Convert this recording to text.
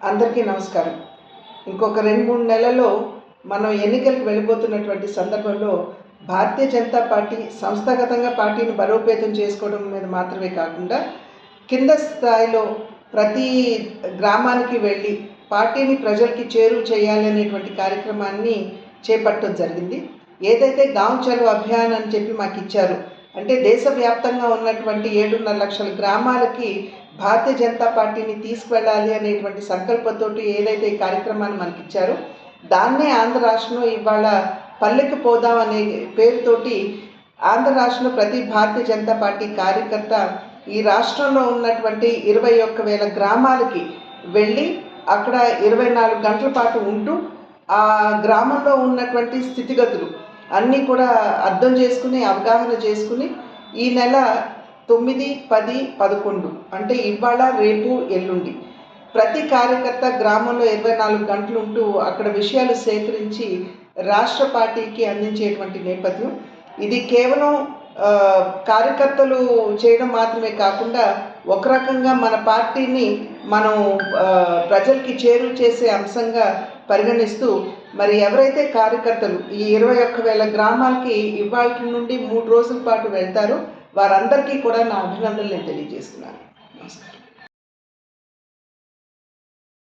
అందరికీ నమస్కారం. ఇంకొక రెండు మూడు నెలల్లో మనం ఎన్నికలకు వెళ్ళిపోతున్నటువంటి సందర్భంలో భారతీయ జనతా పార్టీ సంస్థాగతంగా పార్టీని బలోపేతం చేసుకోవడం మీద మాత్రమే కాకుండా కింద స్థాయిలో ప్రతి గ్రామానికి వెళ్ళి పార్టీని ప్రజలకి చేరువ చేయాలనేటువంటి కార్యక్రమాన్ని చేపట్టడం జరిగింది. ఏదైతే గాంవ్ చలో అభియాన్ అని చెప్పి మాకు ఇచ్చారు అంటే దేశవ్యాప్తంగా ఉన్నటువంటి ఏడున్నర లక్షల గ్రామాలకి భారతీయ జనతా పార్టీని తీసుకువెళ్ళాలి అనేటువంటి సంకల్పంతో ఏదైతే ఈ కార్యక్రమాన్ని మనకి ఇచ్చారో దాన్నే ఆంధ్ర రాష్ట్రంలో ఇవాళ పల్లెకి పోదాం అనే పేరుతోటి ఆంధ్ర రాష్ట్రంలో ప్రతి భారతీయ జనతా పార్టీ కార్యకర్త ఈ రాష్ట్రంలో ఉన్నటువంటి ఇరవై ఒక్క వేల గ్రామాలకి వెళ్ళి అక్కడ ఇరవై నాలుగు గంటల పాటు ఉంటూ ఆ గ్రామంలో ఉన్నటువంటి స్థితిగతులు అన్నీ కూడా అర్థం చేసుకుని అవగాహన చేసుకుని ఈ నెల తొమ్మిది పది పదకొండు అంటే ఇవాళ రేపు ఎల్లుండి. ప్రతి కార్యకర్త గ్రామంలో ఇరవై నాలుగు గంటలు ఉంటూ అక్కడ విషయాలు సేకరించి రాష్ట్ర పార్టీకి అందించేటువంటి నేపథ్యం. ఇది కేవలం కార్యకర్తలు చేయడం మాత్రమే కాకుండా ఒక రకంగా మన పార్టీని మనం ప్రజలకి చేరువ చేసే అంశంగా పరిగణిస్తూ మరి ఎవరైతే కార్యకర్తలు ఈ ఇరవై ఒక్క వేల గ్రామాలకి ఇవాళ నుండి మూడు రోజుల పాటు వెళ్తారో వారందరికీ కూడా నా అభినందనలు నేను తెలియజేస్తున్నాను. నమస్కారం.